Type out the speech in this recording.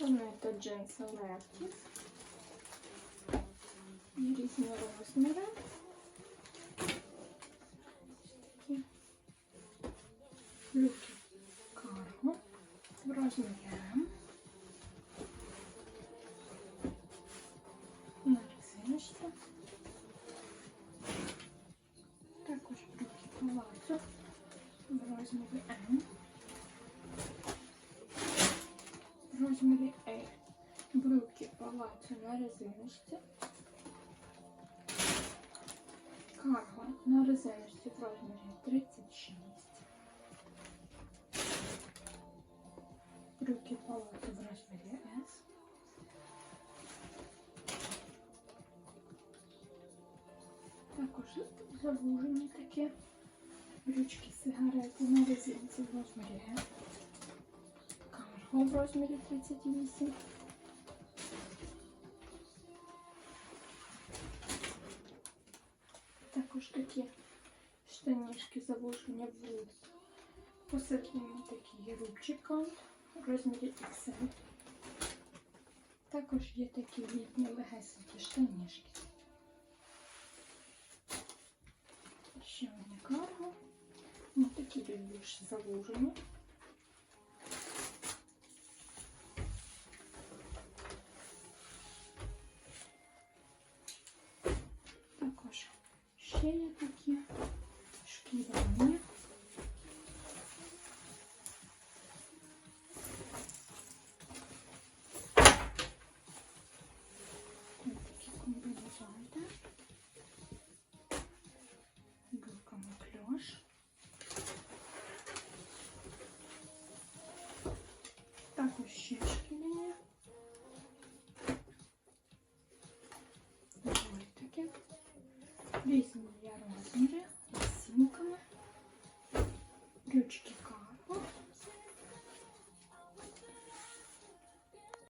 Джинси Лептіс. Є різні розміри. Такі люки карго в розмірі М. На резиночці. Також брюки палацу в М. В розмірі L. Брюки палацу на резиночці. Карго на резиночці в розмірі 36. Брюки палацу в розмірі S. Також завужені такі брючки сигарети на резинці в розмірі Г. Карго в розмірі 38. Також такі штанішки завужені в посередині такі рубчика в розмірі XL. Також є такі літні легесенькі штанішки. Ще одні карго. Ну, такі більш завужені. весь 8 мільярдів.